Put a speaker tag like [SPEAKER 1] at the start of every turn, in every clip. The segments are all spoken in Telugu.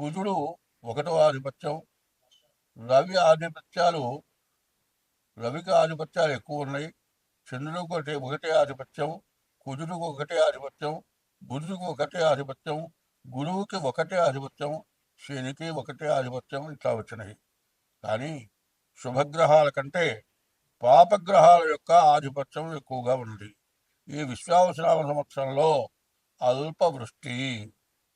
[SPEAKER 1] కుజుడు ఒకటో ఆధిపత్యం. రవి ఆధిపత్యాలు రవికి ఆధిపత్యాలు ఎక్కువ ఉన్నాయి. చంద్రుడికి ఒకటి ఒకటే ఆధిపత్యం. కుజుడికి ఒకటే ఆధిపత్యం. బుధుడికి ఒకటే ఆధిపత్యం. గురువుకి ఒకటే ఆధిపత్యం. శనికి ఒకటే ఆధిపత్యం ఇట్లా వచ్చినాయి. కానీ శుభగ్రహాల కంటే పాపగ్రహాల యొక్క ఆధిపత్యం ఎక్కువగా ఉంది. ఈ విశ్వావసరామ సంవత్సరంలో అల్ప వృష్టి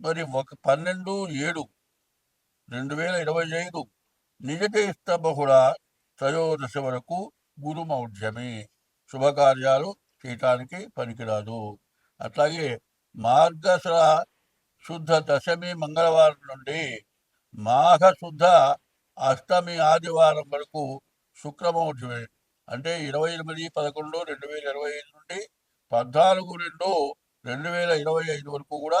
[SPEAKER 1] మరి ఒక పన్నెండు ఏడు రెండు వేల ఇరవై ఐదు నిజ బహుళ త్రయోదశి వరకు గురుమౌఢ్యమి శుభకార్యాలు చేయటానికి పనికిరాదు. అట్లాగే మార్గశిర శుద్ధ దశమి మంగళవారం నుండి మాఘ శుద్ధ అష్టమి ఆదివారం వరకు శుక్రమౌఢ్యమే అంటే ఇరవై ఎనిమిది పదకొండు రెండు వేల ఇరవై ఐదు నుండి పద్నాలుగు రెండు రెండు వేల ఇరవై ఐదు వరకు కూడా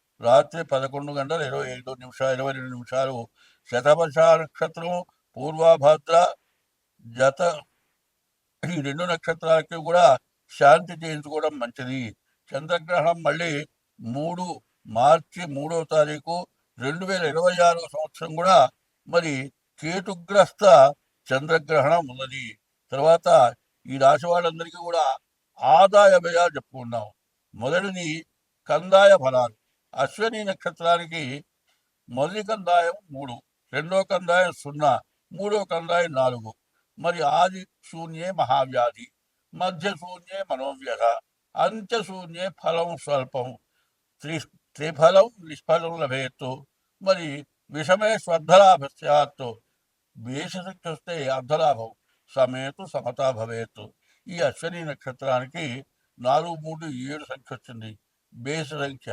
[SPEAKER 1] రాత్రి పదకొండు గంటల ఇరవై ఐదు నిమిషాలు ఇరవై రెండు నిమిషాలు శతపశ నక్షత్రం పూర్వభద్ర జత ఈ రెండు నక్షత్రాలకి కూడా శాంతి చేయించుకోవడం మంచిది. చంద్రగ్రహణం మళ్ళీ మూడు మార్చి మూడవ తారీఖు రెండు వేల ఇరవై ఆరో సంవత్సరం కూడా మరి కేతుగ్రస్త చంద్రగ్రహణం ఉన్నది. తర్వాత ఈ రాశి వాళ్ళందరికీ కూడా ఆదాయ వ్యయాలు చెప్పుకున్నాం మొదటిది కందాయ ఫలాలు. అశ్వని నక్షత్రానికి మొదటి కందాయం మూడు రెండో కందాయం సున్నా మూడో కందాయం నాలుగు మరి ఆది శూన్యే మహావ్యాధి మధ్య శూన్యే మనోవ్యధ అంత్య శూన్యే ఫలం స్వల్పం త్రి త్రిఫలం నిష్ఫలం లభేత్తు మరి విషమే స్వర్ధలాభ సత్తు వేషశక్తి వస్తే అర్ధలాభం సమేతు సమతా భవేత్ ఈ అశ్వని నక్షత్రానికి నాలుగు మూడు ఏడు సంఖ్య వచ్చింది బేస సంఖ్య.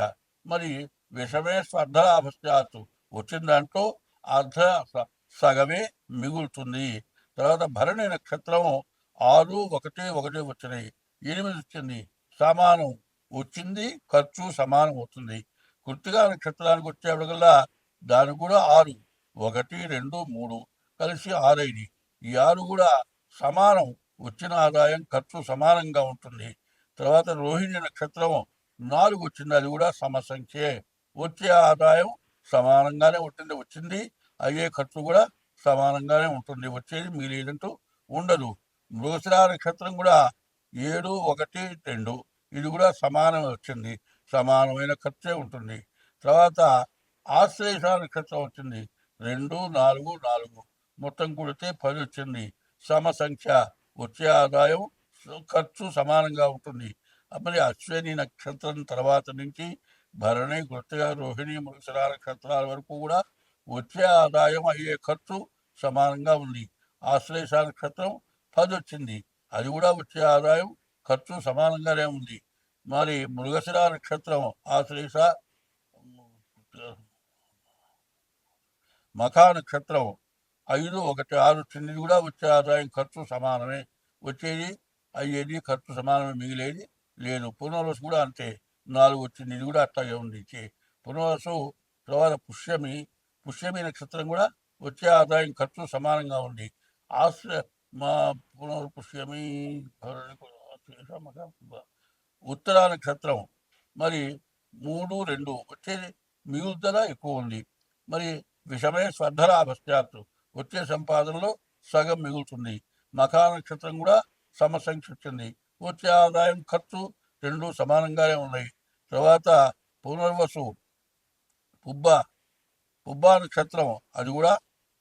[SPEAKER 1] మరి విషమే స్పర్ధ స్యాత్ వచ్చిన దాంట్లో అర్ధ స- సగమే మిగులుతుంది. తర్వాత భరణి నక్షత్రం ఆరు ఒకటి ఒకటి వచ్చినాయి. ఎనిమిది వచ్చింది. సమానం. వచ్చింది ఖర్చు సమానం అవుతుంది. కృతిగా నక్షత్రానికి వచ్చేప్పటికల్లా దానికి కూడా ఆరు. ఒకటి రెండు మూడు కలిసి ఆరైంది. ఈ ఆరు కూడా సమానం. వచ్చిన ఆదాయం ఖర్చు సమానంగా ఉంటుంది. తర్వాత రోహిణి నక్షత్రం నాలుగు వచ్చింది అది కూడా సమసంఖ్యే. వచ్చే ఆదాయం సమానంగానే ఉంటుంది. వచ్చింది అయ్యే ఖర్చు కూడా సమానంగానే ఉంటుంది. వచ్చేది మిగిలినట్టు ఉండదు. మృగశిర నక్షత్రం కూడా ఏడు ఒకటి రెండు ఇది కూడా సమానమే వచ్చింది. సమానమైన ఖర్చే ఉంటుంది. తర్వాత ఆశ్లేష నక్షత్రం వచ్చింది. రెండు నాలుగు నాలుగు మొత్తం కూడితే పది వచ్చింది. సమ సంఖ్య వచ్చే ఆదాయం ఖర్చు సమానంగా ఉంటుంది. మరి అశ్విని నక్షత్రం తర్వాత నుంచి భరణి గుర్తుగా రోహిణి మృగశిర నక్షత్రాల వరకు కూడా వచ్చే ఆదాయం అయ్యే ఖర్చు సమానంగా ఉంది. ఆశ్లేష నక్షత్రం పది వచ్చింది. అది కూడా వచ్చే ఆదాయం ఖర్చు సమానంగానే ఉంది. మరి మృగశిర నక్షత్రం ఆశ్లేష మఖా నక్షత్రం ఐదు ఒకటి ఆరు చిన్నది కూడా వచ్చే ఆదాయం ఖర్చు సమానమే. వచ్చేది అయ్యేది ఖర్చు సమానమే మిగిలేది లేదు పునర్వసు కూడా అంతే. నాలుగు వచ్చింది ఇది కూడా అట్లాగే ఉంది చే- పునర్వసు తర్వాత పుష్యమి పుష్యమి నక్షత్రం కూడా వచ్చే ఆదాయం ఖర్చు సమానంగా ఉంది. ఆశ్ర మా పునర్ పుష్యమి ఉత్తరా నక్షత్రం. మరి మూడు రెండు వచ్చేది మిగులుదల ఎక్కువ ఉంది. మరి విషమే స్వర్ధలాభశ్చాత్తు వచ్చే సంపాదనలో సగం మిగులుతుంది. మఖా నక్షత్రం కూడా సమసంఖ్య వచ్చింది వచ్చే ఆదాయం ఖర్చు రెండు సమానంగానే ఉన్నాయి. తర్వాత పునర్వసు పుబ్బ పుబ్బా నక్షత్రం అది కూడా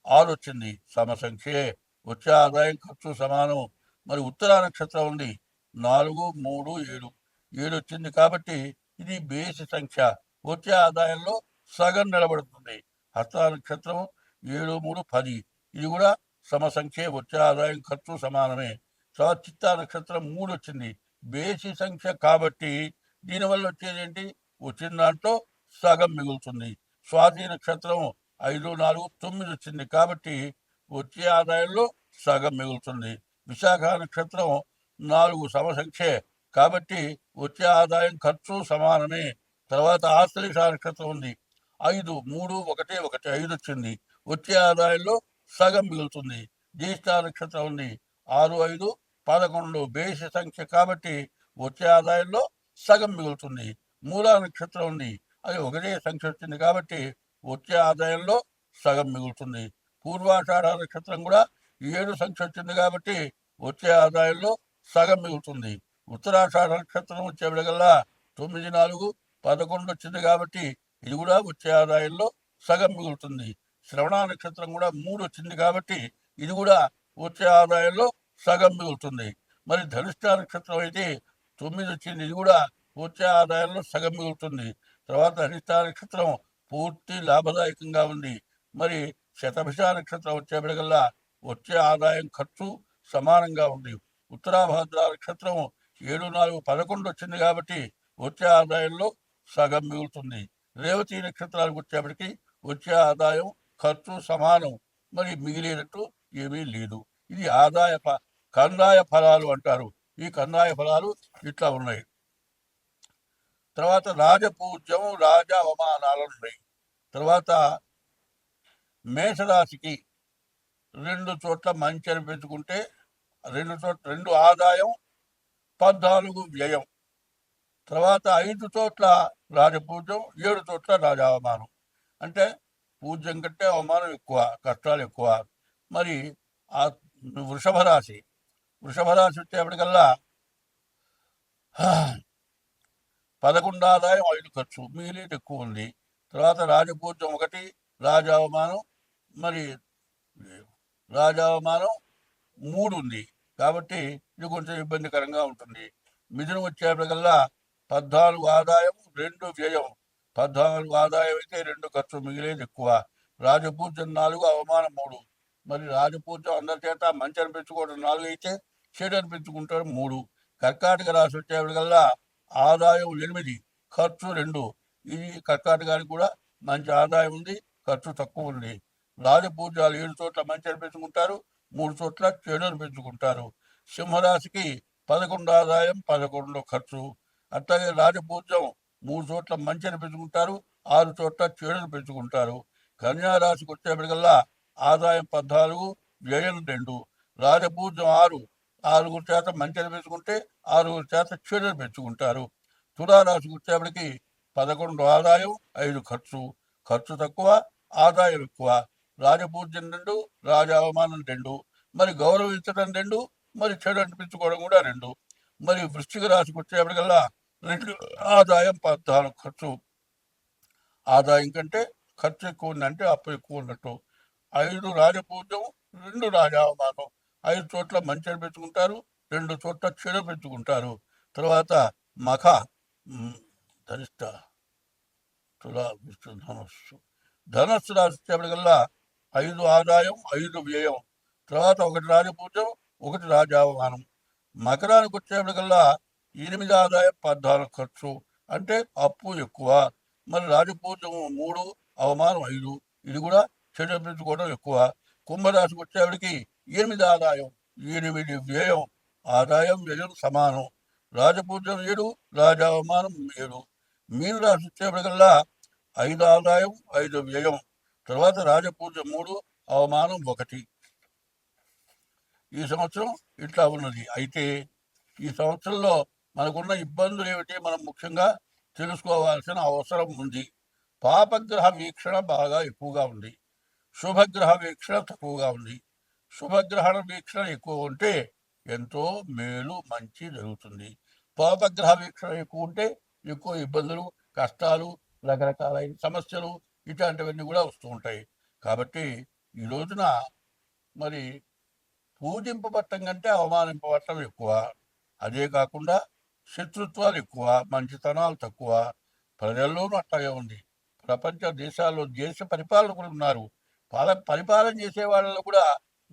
[SPEAKER 1] ఆరు వచ్చింది. సమసంఖ్యే వచ్చే ఆదాయం ఖర్చు సమానం. మరి ఉత్తర నక్షత్రం ఉంది. నాలుగు మూడు ఏడు. ఏడు వచ్చింది కాబట్టి ఇది బేసి సంఖ్య. వచ్చే ఆదాయంలో సగం నిలబడుతుంది. హస్త నక్షత్రం ఏడు మూడు పది. ఇది కూడా సమసంఖ్యే. వచ్చే ఆదాయం ఖర్చు సమానమే. తర్వాత చిత్తా నక్షత్రం మూడు వచ్చింది బేసి సంఖ్య కాబట్టి దీనివల్ల వచ్చేది ఏంటి? వచ్చిన దాంట్లో సగం మిగులుతుంది. స్వాతి నక్షత్రం ఐదు నాలుగు తొమ్మిది వచ్చింది కాబట్టి వచ్చే ఆదాయంలో సగం మిగులుతుంది. విశాఖ నక్షత్రం నాలుగు సమసంఖ్యే కాబట్టి వచ్చే ఆదాయం ఖర్చు సమానమే. తర్వాత ఆశ్లేష నక్షత్రం ఉంది. ఐదు మూడు ఒకటి ఒకటి ఐదు వచ్చింది. వచ్చే ఆదాయంలో సగం మిగులుతుంది. జ్యేష్ఠ నక్షత్రం ఉంది. ఆరు ఐదు పదకొండు బేసి సంఖ్య కాబట్టి వచ్చే ఆదాయంలో సగం మిగులుతుంది. మూలా నక్షత్రం ఉంది. అది ఒకటే సంఖ్య వచ్చింది కాబట్టి వచ్చే ఆదాయంలో సగం మిగులుతుంది. పూర్వాషాఢ నక్షత్రం కూడా ఏడు సంఖ్య వచ్చింది కాబట్టి వచ్చే ఆదాయంలో సగం మిగులుతుంది. ఉత్తరాషాఢ నక్షత్రం వచ్చేప్పటికల్లా తొమ్మిది నాలుగు పదకొండు వచ్చింది కాబట్టి ఇది కూడా వచ్చే ఆదాయంలో సగం మిగులుతుంది. శ్రవణ నక్షత్రం కూడా మూడు వచ్చింది కాబట్టి ఇది కూడా వచ్చే ఆదాయంలో సగం మిగులుతుంది మరి ధనిష్ట నక్షత్రం అయితే తొమ్మిది వచ్చింది. ఇది కూడా వచ్చే ఆదాయంలో సగం మిగులుతుంది తర్వాత ధనిష్ట నక్షత్రం పూర్తి లాభదాయకంగా ఉంది. మరి శతభిష నక్షత్రం వచ్చేప్పటికల్లా వచ్చే ఆదాయం ఖర్చు సమానంగా ఉంది. ఉత్తరాభాద్ర నక్షత్రం ఏడు నాలుగు పదకొండు వచ్చింది కాబట్టి వచ్చే ఆదాయంలో సగం మిగులుతుంది. రేవతి నక్షత్రాలకు వచ్చేప్పటికి వచ్చే ఆదాయం ఖర్చు సమానం. మరి మిగిలినట్టు ఏమీ లేదు. ఇది ఆదాయ కందాయ ఫలాలు అంటారు. ఈ కందాయ ఫలాలు ఇట్లా ఉన్నాయి. తర్వాత రాజపూజ్యం రాజ అవమానాలు ఉన్నాయి. తర్వాత మేషరాశికి రెండు చోట్ల మంచి అనిపించుకుంటే రెండు చోట్ల రెండు ఆదాయం పద్నాలుగు వ్యయం. తర్వాత ఐదు చోట్ల రాజపూజ్యం ఏడు చోట్ల రాజ అవమానం అంటే పూజ్యం కంటే అవమానం ఎక్కువ కష్టాలు ఎక్కువ. మరి ఆ వృషభ రాశి వృషభ రాశి వచ్చేప్పటికల్లా పదకొండు ఆదాయం ఐదు ఖర్చు మిగిలిన ఎక్కువ ఉంది. తర్వాత రాజపూజ్యం ఒకటి రాజావమానం మరి రాజావమానం మూడు ఉంది. కాబట్టి ఇది కొంచెం ఇబ్బందికరంగా ఉంటుంది. మిథునం వచ్చేప్పటికల్లా పద్నాలుగు ఆదాయం రెండు వ్యయం. పద్నాలుగు ఆదాయం అయితే రెండు ఖర్చు మిగిలేది ఎక్కువ. రాజపూజ్యం నాలుగు అవమానం మూడు. మరి రాజపూజ్యం అందరి చేత మంచి అనిపించుకోవడం నాలుగు అయితే చెడు అనిపించుకుంటారు మూడు. కర్కాటక రాశి వచ్చేవాళ్ళకల్లా ఆదాయం ఎనిమిది ఖర్చు రెండు. ఇది కర్కాటకానికి కూడా మంచి ఆదాయం ఉంది ఖర్చు తక్కువ ఉంది. రాజపూజ్యాలు ఏడు చోట్ల మంచి అనిపించుకుంటారు మూడు చోట్ల చెడు అనిపించుకుంటారు. సింహరాశికి పదకొండు ఆదాయం పదకొండు ఖర్చు. అట్లాగే రాజపూజ్యం మూడు చోట్ల మంచి అనిపించుకుంటారు ఆరు చోట్ల చెడును పెంచుకుంటారు కన్యారాశికి వచ్చేప్పటికల్లా ఆదాయం పద్నాలుగు వ్యయం రెండు. రాజభూజం ఆరు. ఆరుగురు చేత మంచిని పెంచుకుంటే ఆరుగురు చేత చెడును పెంచుకుంటారు. తులారాశికి వచ్చేప్పటికి పదకొండు ఆదాయం ఐదు ఖర్చు. ఖర్చు తక్కువ ఆదాయం ఎక్కువ. రాజపూజ్యం రెండు రాజ అవమానం రెండు. మరి గౌరవించడం రెండు మరి చెడు అనిపించుకోవడం కూడా రెండు. మరి వృష్టిక రాశికి వచ్చేప్పటికల్లా రెండు ఆదాయం పద్నాలుగు ఖర్చు. ఆదాయం కంటే ఖర్చు ఎక్కువ ఉందంటే అప్పు ఎక్కువ ఉన్నట్టు. ఐదు రాజపూజ్యం రెండు రాజావమానం. ఐదు చోట్ల మంచి పెట్టుకుంటారు రెండు చోట్ల చెడు పెట్టుకుంటారు. తర్వాత మఖ ధరిష్ట తులా విష్ణు ధనస్సు. ధనస్సు రాశి ఐదు ఆదాయం ఐదు వ్యయం. తర్వాత ఒకటి రాజపూజ్యం ఒకటి రాజావమానం. మకరానికి వచ్చేప్పటికల్లా ఎనిమిది ఆదాయం పద్నాలుగు ఖర్చు. అంటే అప్పు ఎక్కువ. మరి రాజపూజ్యం మూడు అవమానం ఐదు. ఇది కూడా చెల్లించుకోవడం ఎక్కువ. కుంభరాశికి వచ్చేవాడికి ఎనిమిది ఆదాయం ఎనిమిది వ్యయం. ఆదాయం వ్యయం సమానం. రాజపూజ్యం ఏడు రాజావమానం ఏడు. మీరు రాసి వచ్చేప్పటికల్లా ఐదు ఆదాయం ఐదు వ్యయం. తర్వాత రాజపూజ మూడు అవమానం ఒకటి. ఈ సంవత్సరం ఇట్లా ఉన్నది. అయితే ఈ సంవత్సరంలో మనకున్న ఇబ్బందులు ఏమిటి? మనం ముఖ్యంగా తెలుసుకోవాల్సిన అవసరం ఉంది. పాపగ్రహ వీక్షణ బాగా ఎక్కువగా ఉంది. శుభగ్రహ వీక్షణ తక్కువగా ఉంది. శుభగ్రహణ వీక్షణ ఎక్కువ ఉంటే ఎంతో మేలు మంచి జరుగుతుంది. పాపగ్రహ వీక్షణ ఎక్కువ ఉంటే ఎక్కువ ఇబ్బందులు కష్టాలు రకరకాలైన సమస్యలు ఇట్లాంటివన్నీ కూడా వస్తూ ఉంటాయి. కాబట్టి ఈ రోజున మరి పూజింపబట్టం కంటే అవమానింపబట్టం ఎక్కువ. అదే కాకుండా శత్రుత్వాలు ఎక్కువ మంచితనాలు తక్కువ. ప్రజల్లోనూ అట్లాగే ఉంది. ప్రపంచ దేశాల్లో దేశ పరిపాలకులు ఉన్నారు. పాల పరిపాలన చేసే వాళ్ళలో కూడా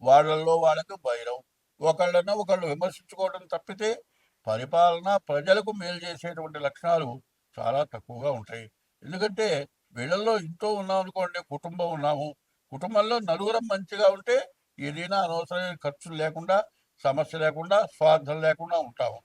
[SPEAKER 1] వాళ్ళల్లో వాళ్ళకు భైరం ఒకళ్ళన ఒకళ్ళు విమర్శించుకోవడం తప్పితే పరిపాలన ప్రజలకు మేలు చేసేటువంటి లక్షణాలు చాలా తక్కువగా ఉంటాయి. ఎందుకంటే వీళ్ళల్లో ఇంట్లో ఉన్నాం అనుకోండి కుటుంబం ఉన్నాము. కుటుంబంలో నలుగురం మంచిగా ఉంటే ఏదైనా అనవసరమైన ఖర్చులు లేకుండా సమస్య లేకుండా స్వార్థం లేకుండా ఉంటాము.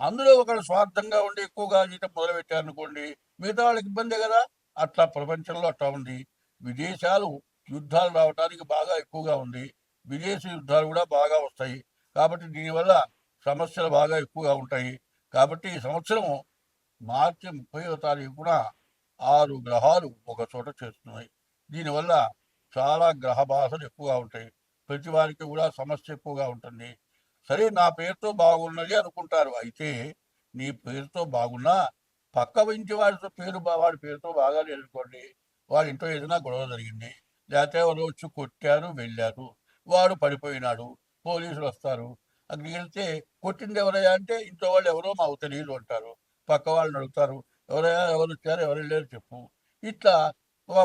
[SPEAKER 1] అందులో ఒకళ్ళు స్వార్థంగా ఉండి ఎక్కువగా జీతం మొదలుపెట్టారనుకోండి మిగతా వాళ్ళకి ఇబ్బందే కదా. అట్లా ప్రపంచంలో అట్లా ఉంది. విదేశాలు యుద్ధాలు రావడానికి బాగా ఎక్కువగా ఉంది. విదేశీ యుద్ధాలు కూడా బాగా వస్తాయి. కాబట్టి దీనివల్ల సమస్యలు బాగా ఎక్కువగా ఉంటాయి. కాబట్టి ఈ సంవత్సరము మార్చి ముప్పైవ తారీఖున ఆరు గ్రహాలు ఒక చోట చేస్తున్నాయి దీనివల్ల చాలా గ్రహ బాధలు ఎక్కువగా ఉంటాయి. ప్రతి వారికి కూడా సమస్య ఎక్కువగా ఉంటుంది. సరే నా పేరుతో బాగున్నది అనుకుంటారు. అయితే నీ పేరుతో బాగున్నా పక్క ఇంటి వారితో పేరు వాడి పేరుతో బాగా అనుకోండి వాడి ఇంట్లో ఏదైనా గొడవ జరిగింది. లేకపోతే వాళ్ళు వచ్చి కొట్టారు వెళ్ళారు. వాడు పడిపోయినాడు. పోలీసులు వస్తారు. అక్కడికి వెళ్తే కొట్టింది ఎవరయ్యా అంటే ఇంట్లో వాళ్ళు ఎవరో మాకు తెలియదు అంటారు. పక్క వాళ్ళని అడుగుతారు. ఎవరయ్యా ఎవరు వచ్చారు ఎవరు వెళ్ళారు చెప్పు. ఇట్లా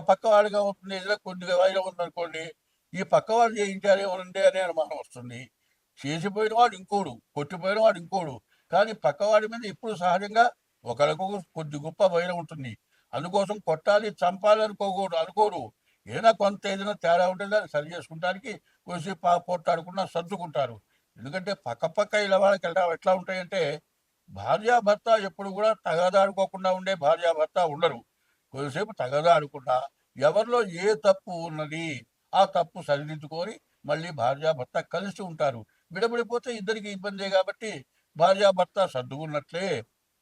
[SPEAKER 1] పక్క వాడిగా ఉంటుంది ఏదైనా కొన్ని వాయిలో ఉందనుకోండి ఈ పక్క వాళ్ళు చేయించారు ఏమనండి అనే అనుమానం వస్తుంది. చేసిపోయిన వాడు ఇంకోడు కొట్టిపోయిన వాడు ఇంకోడు. కానీ పక్కవాడి మీద ఇప్పుడు సహజంగా ఒకరికొక కొద్ది గొప్ప భయం ఉంటుంది. అందుకోసం కొట్టాలి చంపాలి అనుకోకూడదు అనుకోరు. ఏదైనా కొంత ఏదైనా తేడా ఉంటే దాన్ని సరి చేసుకుంటానికి కొద్దిసేపు పా- పోట్లాడుకున్నా సర్దుకుంటారు. ఎందుకంటే పక్క పక్క ఇలా వాళ్ళకి ఎలా ఎట్లా ఉంటాయంటే భార్యాభర్త ఎప్పుడు కూడా తగదాడుకోకుండా ఉండే భార్యాభర్త ఉండరు. కొద్దిసేపు తగదాడుకుండా ఎవరిలో ఏ తప్పు ఉన్నది ఆ తప్పు సరిదిద్దుకొని మళ్ళీ భార్యాభర్త కలిసి ఉంటారు. విడబడిపోతే ఇద్దరికి ఇబ్బందే కాబట్టి భార్యాభర్త సర్దుకున్నట్లే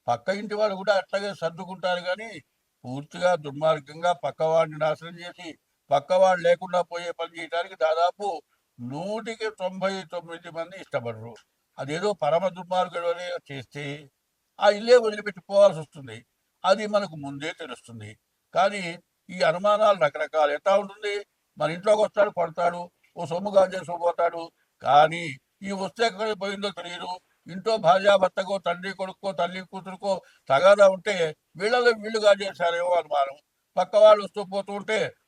[SPEAKER 1] పక్క ఇంటి వాళ్ళు కూడా అట్లాగే సర్దుకుంటారు కానీ పూర్తిగా దుర్మార్గంగా పక్కవాడిని నాశనం చేసి పక్కవాడు లేకుండా పోయే పని చేయడానికి దాదాపు నూటికి తొంభై తొమ్మిది మంది ఇష్టపడరు. అదేదో పరమ దుర్మార్గుడు చేస్తే ఆ ఇల్లే వదిలిపెట్టి పోవాల్సి వస్తుంది. అది మనకు ముందే తెలుస్తుంది. కానీ ఈ అనుమానాలు రకరకాలు ఎట్లా ఉంటుంది? మన ఇంట్లోకి వస్తాడు కొడతాడు ఓ సొమ్ము గాజేసి పోతాడు. కానీ ఈ వస్తే ఎక్కడ పోయిందో తెలియదు. ఇంట్లో భార్యాభర్తకో తండ్రి కొడుకో తల్లి కూతురుకో తగాదా ఉంటే వీళ్ళలో వీళ్ళు చేశారేమో అనుమానం. పక్క వాళ్ళు వస్తూ పోతూ ఉంటే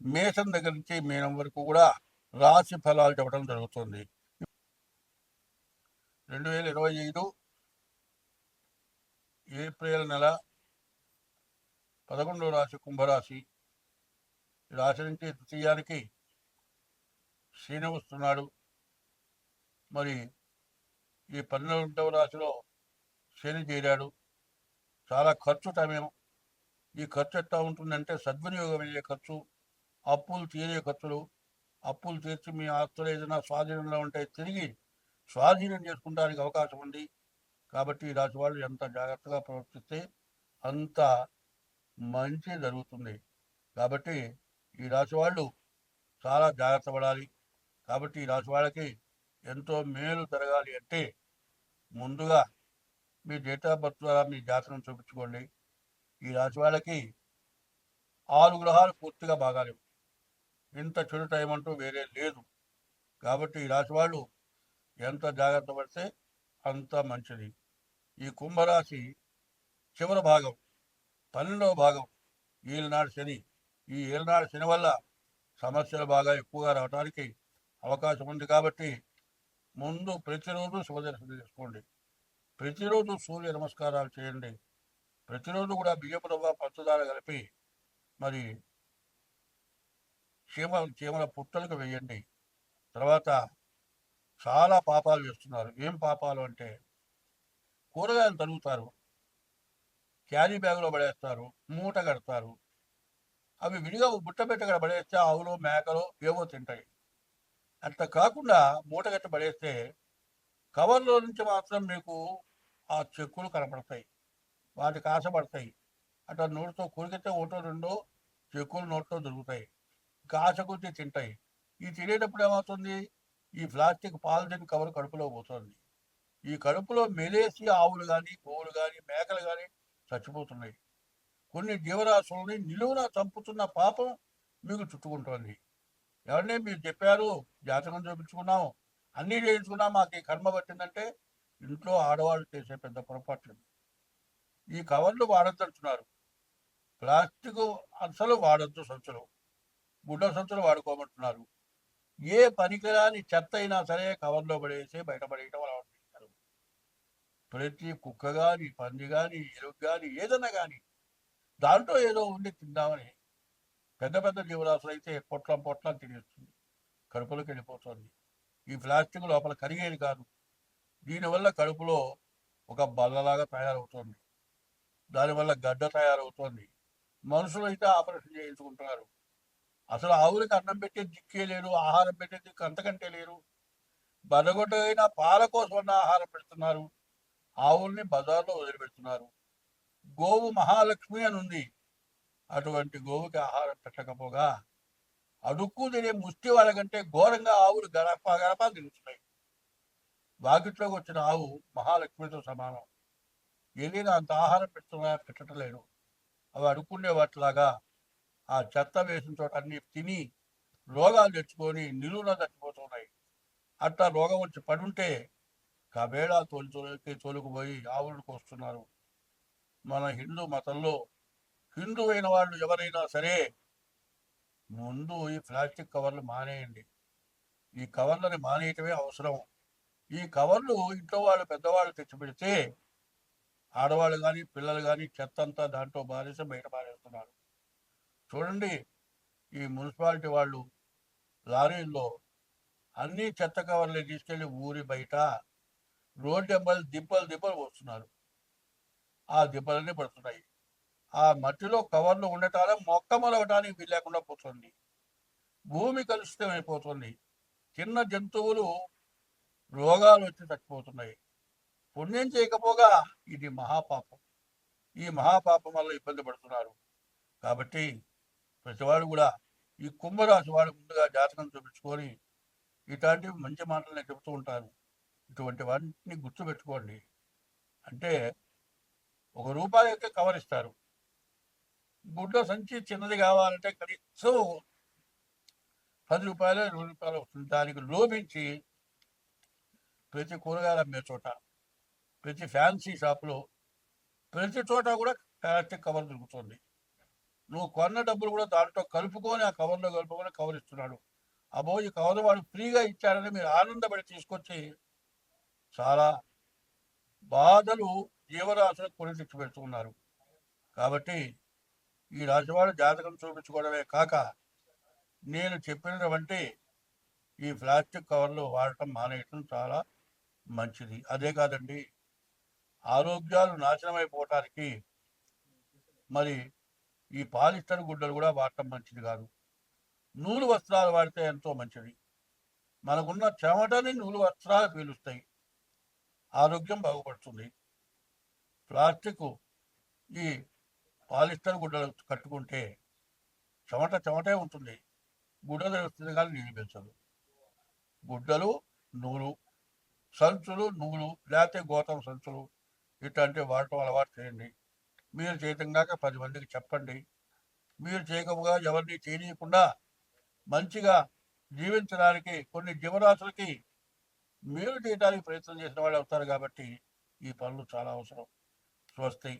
[SPEAKER 1] మేషం దగ్గర నుంచి మీనం వరకు కూడా రాశి ఫలాలు చెప్పడం జరుగుతుంది. రెండు వేల ఇరవై ఐదు ఏప్రిల్ నెల పదకొండవ రాశి కుంభరాశి. రాశి నుంచి తృతీయానికి శని వస్తున్నాడు. మరి ఈ పన్నెండవ రాశిలో శని చేరాడు. చాలా ఖర్చు టైం ఈ ఖర్చు ఎట్లా ఉంటుందంటే సద్వినియోగం అయ్యే ఖర్చు అప్పులు తీరే ఖర్చులు అప్పులు తీర్చి మీ ఆస్తులు ఏదైనా స్వాధీనంలో ఉంటే తిరిగి స్వాధీనం చేసుకుంటానికి అవకాశం ఉంది. కాబట్టి ఈ రాశి వాళ్ళు ఎంత జాగ్రత్తగా ప్రవర్తిస్తే అంత మంచి జరుగుతుంది. కాబట్టి ఈ రాశి వాళ్ళు చాలా జాగ్రత్త పడాలి. కాబట్టి ఈ రాశి వాళ్ళకి ఎంతో మేలు జరగాలి అంటే ముందుగా మీ డేట్ ఆఫ్ బర్త్ ద్వారా మీ జాతకం చూపించుకోండి. ఈ రాశి వాళ్ళకి ఆరు గ్రహాలు పూర్తిగా బాగాలేవు. ఇంత చెడు టైం అంటూ వేరే లేదు. కాబట్టి ఈ రాశి వాళ్ళు ఎంత జాగ్రత్త పడితే అంత మంచిది. ఈ కుంభరాశి చివరి భాగం పన్నెండవ భాగం ఈలనాడు శని. ఈ ఏలనాడు శని వల్ల సమస్యలు బాగా ఎక్కువగా రావడానికి అవకాశం ఉంది కాబట్టి ముందు ప్రతిరోజు శుభదర్శనం చేసుకోండి. ప్రతిరోజు సూర్య నమస్కారాలు చేయండి. ప్రతిరోజు కూడా బియ్యపు రవ్వ పంచదార కలిపి మరి చీమ చీమల పుట్టలకు వేయండి. తర్వాత చాలా పాపాలు చేస్తున్నారు. ఏం పాపాలు అంటే కూరగాయలు తరుగుతారు క్యారీ బ్యాగులో పడేస్తారు. మూట కడతారు. అవి విడిగా బుట్ట పెట్టగడ పడేస్తే ఆవులు మేకలు ఏవో తింటాయి. అంత కాకుండా మూట కట్టి పడేస్తే కవర్లో నుంచి మాత్రం మీకు ఆ చెక్కులు కనపడతాయి. వాటికి ఆశపడతాయి. అట్లా నోటితో కొరికితే ఒకటో రెండో చెక్కులు నోట్లో దొరుకుతాయి. ఇంకా తింటాయి. ఈ తినేటప్పుడు ఏమవుతుంది? ఈ ప్లాస్టిక్ పాలిథిన్ కవర్ కడుపులో పోతుంది. ఈ కడుపులో మెలేసి ఆవులు కానీ గోవులు కానీ మేకలు కానీ చచ్చిపోతున్నాయి. కొన్ని జీవరాశులని నిలువున చంపుతున్న పాపం మీకు చుట్టుకుంటోంది. ఎవరినే మీరు చెప్పారు? జాతకం చూపించుకున్నాం. అన్నీ చేయించుకున్నా. మాకు ఈ కర్మ పట్టిందంటే ఇంట్లో ఆడవాళ్ళు చేసే పెద్ద పొరపాట్లు. ఈ కవర్లు వాడద్దంటున్నారు. ప్లాస్టిక్ అసలు వాడొద్దు సంచులు. గుడ్డ సంచులు వాడుకోమంటున్నారు. ఏ పనికిరాని చెత్త అయినా సరే కవర్లో పడేసి బయటపడేయటం అలవాటు చేశారు. ప్రతి కుక్క కానీ పంది కానీ ఎరుగు కానీ ఏదన్నా కానీ దాంట్లో ఏదో ఉండి తిందామని పెద్ద పెద్ద జీవరాశులు అయితే పొట్లం పొట్లం తినేస్తుంది. కడుపులోకి వెళ్ళిపోతుంది. ఈ ప్లాస్టిక్ లోపల కరిగేది కాదు. దీనివల్ల కడుపులో ఒక బల్లలాగా తయారవుతుంది. దానివల్ల గడ్డ తయారవుతుంది. మనుషులు అయితే ఆపరేషన్ చేయించుకుంటున్నారు. అసలు ఆవులకి అన్నం పెట్టే దిక్కే లేరు ఆహారం పెట్టే దిక్కు అంతకంటే లేరు. బలగొట్టైన పాల కోసం ఆహారం పెడుతున్నారు. ఆవుల్ని బజార్లో వదిలిపెడుతున్నారు. గోవు మహాలక్ష్మి అని ఉంది. అటువంటి గోవుకి ఆహారం పెట్టకపోగా అడుక్కు తినే ముష్టి వాళ్ళకంటే ఘోరంగా ఆవులు గడప గడప తిరుగుతున్నాయి. వాకిట్లోకి వచ్చిన ఆవు మహాలక్ష్మితో సమానం. ఏదైనా అంత ఆహారం పెడుతున్నా పెట్టడం లేదు అవి అడుక్కునే వాటిలాగా ఆ చెత్త వేసిన చోట అన్ని తిని రోగాలు తెచ్చుకొని నిలువున చచ్చిపోతున్నాయి. అట్లా రోగం వచ్చి పడుంటే కబేళ తోలు తోలికి తోలుకుపోయి ఆవులకు వస్తున్నారు. మన హిందూ మతంలో హిందూ అయిన వాళ్ళు ఎవరైనా సరే ముందు ఈ ప్లాస్టిక్ కవర్లు మానేయండి. ఈ కవర్లని మానేయటమే అవసరం. ఈ కవర్లు ఇంట్లో వాళ్ళు పెద్దవాళ్ళు తెచ్చిపెడితే ఆడవాళ్ళు కానీ పిల్లలు కానీ చెత్త అంతా దాంట్లో బారేసి బయట పారేస్తున్నారు. చూడండి ఈ మున్సిపాలిటీ వాళ్ళు లారీల్లో అన్ని చెత్త కవర్లు తీసుకెళ్ళి ఊరి బయట రోడ్డు ఎంబల్ దిబ్బలు దిబ్బలు వస్తున్నారు ఆ దిబ్బలన్నీ పడుతున్నాయి. ఆ మట్టిలో కవర్లు ఉండటాలే మొక్క మొలవటానికి వీలు లేకుండా పోతుంది. భూమి కలుషితం అయిపోతుంది. చిన్న జంతువులు రోగాలు వచ్చి చచ్చిపోతున్నాయి. పుణ్యం చేయకపోగా ఇది మహాపాపం. ఈ మహాపాపం వల్ల ఇబ్బంది పడుతున్నారు. కాబట్టి ప్రతివాడు కూడా ఈ కుంభరాశి వాడు ముందుగా జాతకం చూపించుకొని ఇటువంటి మంచి మాటలు నేను చెబుతూ ఉంటాను ఇటువంటి వాటిని గుర్తుపెట్టుకోండి. అంటే ఒక రూపాయి అయితే కవర్ ఇస్తారు. గుడ్డ సంచి చిన్నది కావాలంటే కనీసం పది రూపాయలు ఇరవై రూపాయలు వస్తుంది దానికి లోపించి ప్రతి కూరగాయలు అమ్మే చోట ప్రతి ఫ్యాన్సీ షాప్లో ప్రతి చోట కూడా ప్లాస్టిక్ కవర్ దొరుకుతుంది. నువ్వు కొన్న డబ్బులు కూడా దాంట్లో కలుపుకొని ఆ కవర్లో కలుపుకొని కవర్ ఇస్తున్నాడు. అబ్బో ఈ కవర్ వాడు ఫ్రీగా ఇచ్చాడని మీరు ఆనందపడి తీసుకొచ్చి చాలా బాధలు జీవరాశులకు కొని తెచ్చిపెడుతున్నారు కాబట్టి ఈ రాశివాడు జాతకం చూపించుకోవడమే కాక నేను చెప్పినటువంటి ఈ ప్లాస్టిక్ కవర్లు వాడటం మానేయటం చాలా మంచిది. అదే కాదండి ఆరోగ్యాలు నాశనమైపోవటానికి మరి ఈ పాలిస్టర్ గుడ్డలు కూడా వాడటం మంచిది కాదు. నూలు వస్త్రాలు వాడితే ఎంతో మంచిది. మనకున్న చెమటని నూలు వస్త్రాలు పీలుస్తాయి. ఆరోగ్యం బాగుపడుతుంది. ప్లాస్టిక్ ఈ పాలిస్టర్ గుడ్డలు కట్టుకుంటే చెమట చెమటే ఉంటుంది. గుడ్డ తెలుస్తుంది కానీ నీళ్ళు పెంచదు. గుడ్డలు నూలు సంచులు నూలు లేకపోతే గోతం సంచులు ఇట్లాంటివి వాడటం అలవాటు చేయండి. మీరు చేయటం కాక పది మందికి చెప్పండి. మీరు చేయకపోగా ఎవరిని చేయనీయకుండా మంచిగా జీవించడానికి కొన్ని జీవరాశులకి మేలు చేయడానికి ప్రయత్నం చేసిన వాళ్ళు అవుతారు కాబట్టి ఈ పనులు చాలా అవసరం. స్వస్తి.